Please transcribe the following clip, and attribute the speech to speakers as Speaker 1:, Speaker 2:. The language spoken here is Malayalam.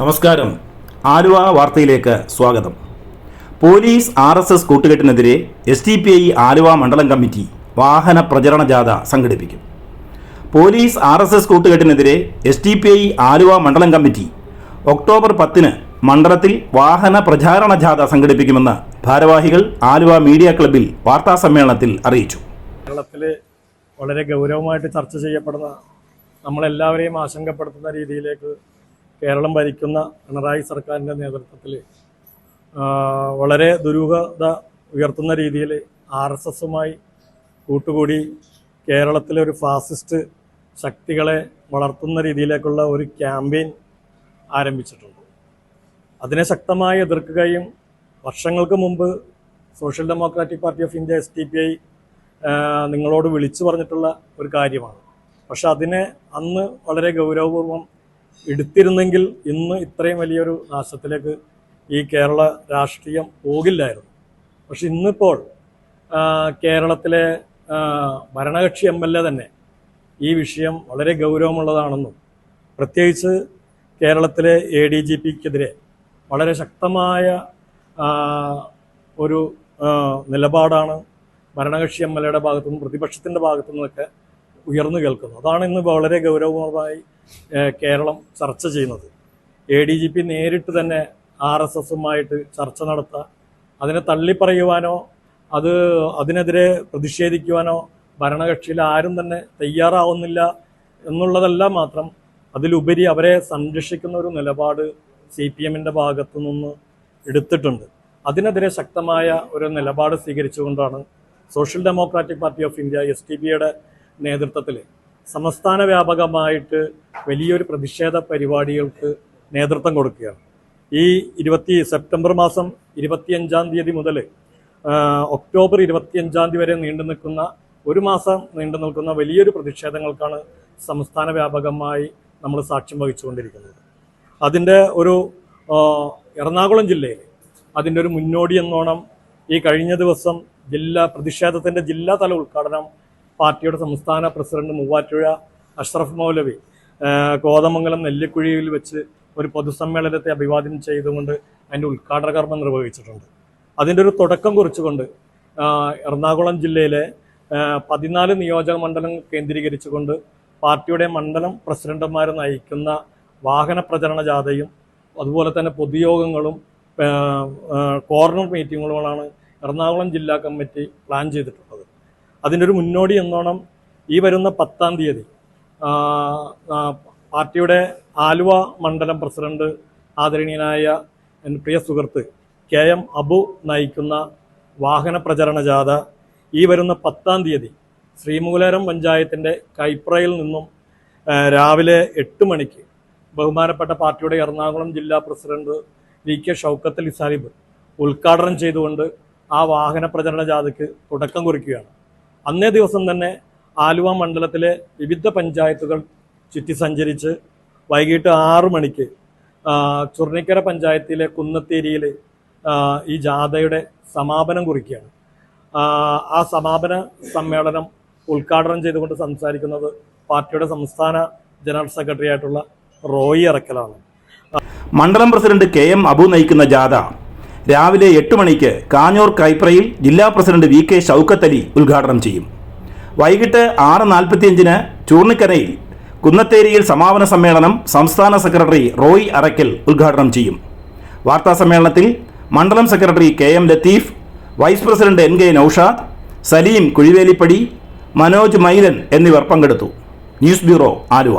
Speaker 1: നമസ്കാരം. ആലുവ വാർത്തയിലേക്ക് സ്വാഗതം. Police R S S കൂട്ടുകെട്ടിനെതിരെ S D P I Aluva മണ്ഡലം കമ്മിറ്റി വാഹന പ്രചരണ ജാഥ സംഘടിപ്പിക്കും. Police R S S കൂട്ടുകെട്ടിനെതിരെ S D P I Aluva മണ്ഡലം കമ്മിറ്റി ഒക്ടോബർ പത്തിന് മണ്ഡലത്തിൽ വാഹന പ്രചാരണ ജാഥ സംഘടിപ്പിക്കുമെന്ന് ഭാരവാഹികൾ ആലുവ മീഡിയ ക്ലബിൽ വാർത്താസമ്മേളനത്തിൽ അറിയിച്ചു.
Speaker 2: കേരളത്തിൽ വളരെ ഗൗരവമായിട്ട് ചർച്ച ചെയ്യപ്പെടുന്ന നമ്മളെല്ലാവരെയും ആശങ്കപ്പെടുത്തുന്ന രീതിയിലേക്ക് കേരളം ഭരിക്കുന്ന പിണറായി സർക്കാരിന്റെ നേതൃത്വത്തിൽ വളരെ ദുരൂഹത ഉയർത്തുന്ന രീതിയിൽ ആർ എസ് എസുമായി കൂട്ടുകൂടി കേരളത്തിലെ ഒരു ഫാസിസ്റ്റ് ശക്തികളെ വളർത്തുന്ന രീതിയിലേക്കുള്ള ഒരു ക്യാമ്പയിൻ ആരംഭിച്ചിട്ടുണ്ട്. അതിനെ ശക്തമായി എതിർക്കുകയും വർഷങ്ങൾക്ക് മുമ്പ് social democratic party of India S D P I നിങ്ങളോട് വിളിച്ചു പറഞ്ഞിട്ടുള്ള ഒരു കാര്യമാണ്. പക്ഷെ അതിനെ അന്ന് വളരെ ഗൗരവപൂർവം എടുത്തിരുന്നെങ്കിൽ ഇന്ന് ഇത്രയും വലിയൊരു നാശത്തിലേക്ക് ഈ കേരള രാഷ്ട്രീയം പോകില്ലായിരുന്നു. പക്ഷെ ഇന്നിപ്പോൾ കേരളത്തിലെ ഭരണകക്ഷി എം എൽ എ തന്നെ ഈ വിഷയം വളരെ ഗൗരവമുള്ളതാണെന്നും പ്രത്യേകിച്ച് കേരളത്തിലെ എ ഡി ജി പിക്കെതിരെ വളരെ ശക്തമായ ഒരു നിലപാടാണ് ഭരണകക്ഷി എം എൽ എയുടെ ഭാഗത്തുനിന്നും പ്രതിപക്ഷത്തിന്റെ ഭാഗത്തു നിന്നൊക്കെ ഉയർന്നു കേൾക്കുന്നു. അതാണ് ഇന്ന് വളരെ ഗൗരവമായി കേരളം ചർച്ച ചെയ്യുന്നത്. എ ഡി ജി പി നേരിട്ട് തന്നെ ആർ എസ് എസുമായിട്ട് ചർച്ച നടത്തുക അതിനെ തള്ളിപ്പറയുവാനോ അത് അതിനെതിരെ പ്രതിഷേധിക്കുവാനോ ഭരണകക്ഷിയിൽ ആരും തന്നെ തയ്യാറാവുന്നില്ല എന്നുള്ളതല്ല മാത്രം അതിലുപരി അവരെ സംരക്ഷിക്കുന്ന ഒരു നിലപാട് സി പി എമ്മിന്റെ ഭാഗത്തു നിന്ന് എടുത്തിട്ടുണ്ട്. അതിനെതിരെ ശക്തമായ ഒരു നിലപാട് സ്വീകരിച്ചുകൊണ്ടാണ് social democratic party of India S D ബിയുടെ നേതൃത്വത്തിൽ. സംസ്ഥാന വ്യാപകമായിട്ട് വലിയൊരു പ്രതിഷേധ പരിപാടികൾക്ക് നേതൃത്വം കൊടുക്കുകയാണ്. ഈ ഇരുപത്തി സെപ്റ്റംബർ മാസം ഇരുപത്തിയഞ്ചാം തീയതി മുതൽ ഒക്ടോബർ ഇരുപത്തിയഞ്ചാം തീയതി വരെ നീണ്ടു നിൽക്കുന്ന ഒരു മാസം നീണ്ടു നിൽക്കുന്ന വലിയൊരു പ്രതിഷേധങ്ങൾക്കാണ് സംസ്ഥാന വ്യാപകമായി നമ്മൾ സാക്ഷ്യം വഹിച്ചുകൊണ്ടിരിക്കുന്നത്. അതിന്റെ ഒരു എറണാകുളം ജില്ലയിൽ അതിന്റെ ഒരു മുന്നോടി എന്നോണം ഈ കഴിഞ്ഞ ദിവസം ജില്ലാ പ്രതിഷേധത്തിന്റെ ജില്ലാതല ഉദ്ഘാടനം പാർട്ടിയുടെ സംസ്ഥാന പ്രസിഡന്റ് മൂവാറ്റുഴ അഷ്റഫ് മൗലവി കോതമംഗലം നെല്ലിക്കുഴിയിൽ വെച്ച് ഒരു പൊതുസമ്മേളനത്തെ അഭിവാദ്യം ചെയ്തുകൊണ്ട് അതിന്റെ ഉദ്ഘാടന കർമ്മം നിർവഹിച്ചിട്ടുണ്ട്. അതിന്റെ ഒരു തുടക്കം കുറിച്ചുകൊണ്ട് എറണാകുളം ജില്ലയിലെ പതിനാല് നിയോജക മണ്ഡലം കേന്ദ്രീകരിച്ചുകൊണ്ട് പാർട്ടിയുടെ മണ്ഡലം പ്രസിഡന്റുമാർ നയിക്കുന്ന വാഹന പ്രചരണ ജാഥയും അതുപോലെ തന്നെ പൊതുയോഗങ്ങളും കോർണർ മീറ്റിങ്ങുകളുമാണ് എറണാകുളം ജില്ലാ കമ്മിറ്റി പ്ലാൻ ചെയ്തിട്ടുള്ളത്. അതിന്റെ ഒരു മുന്നോടി എന്നോണം ഈ വരുന്ന പത്താം തീയതി പാർട്ടിയുടെ ആലുവ മണ്ഡലം പ്രസിഡന്റ് ആദരണീയനായ എന്റെ പ്രിയ സുഹൃത്ത് കെ എം അബു നയിക്കുന്ന വാഹന പ്രചരണ ജാഥ ഈ വരുന്ന പത്താം തീയതി ശ്രീമൂലരം പഞ്ചായത്തിന്റെ കൈപ്രയിൽ നിന്നും രാവിലെ എട്ട് മണിക്ക് ബഹുമാനപ്പെട്ട പാർട്ടിയുടെ എറണാകുളം ജില്ലാ president V K Shoukath Sahib ഉദ്ഘാടനം ചെയ്തുകൊണ്ട് ആ വാഹന പ്രചരണ ജാഥയ്ക്ക് തുടക്കം കുറിക്കുകയാണ്. അന്നേ ദിവസം തന്നെ ആലുവ മണ്ഡലത്തിലെ വിവിധ പഞ്ചായത്തുകൾ ചുറ്റി സഞ്ചരിച്ച് വൈകിട്ട് ആറു മണിക്ക് ചുർണിക്കര പഞ്ചായത്തിലെ കുന്നത്തേരിയിൽ ഈ ജാഥയുടെ സമാപനം കുറിക്കുകയാണ്. ആ സമാപന സമ്മേളനം ഉദ്ഘാടനം ചെയ്തുകൊണ്ട് സംസാരിക്കുന്നത് പാർട്ടിയുടെ സംസ്ഥാന ജനറൽ സെക്രട്ടറി ആയിട്ടുള്ള റോയി ഇറക്കലാണ്
Speaker 1: മണ്ഡലം പ്രസിഡന്റ് കെ എം അബു നയിക്കുന്ന ജാഥ രാവിലെ എട്ട് മണിക്ക് കാഞ്ഞൂർ കൈപ്രയിൽ ജില്ലാ president V K Shoukath Ali ഉദ്ഘാടനം ചെയ്യും. വൈകിട്ട് ആറ് നാൽപ്പത്തിയഞ്ചിന് ചൂർണിക്കരയിൽ കുന്നത്തേരിയിൽ സമാപന സമ്മേളനം സംസ്ഥാന സെക്രട്ടറി റോയ് അറക്കൽ ഉദ്ഘാടനം ചെയ്യും. വാർത്താ സമ്മേളനത്തിൽ മണ്ഡലം secretary K M Latheef vice president N K Noushad Saleem Kuzhivelippadi Manoj Mailan എന്നിവർ പങ്കെടുത്തു. News bureau Aluva.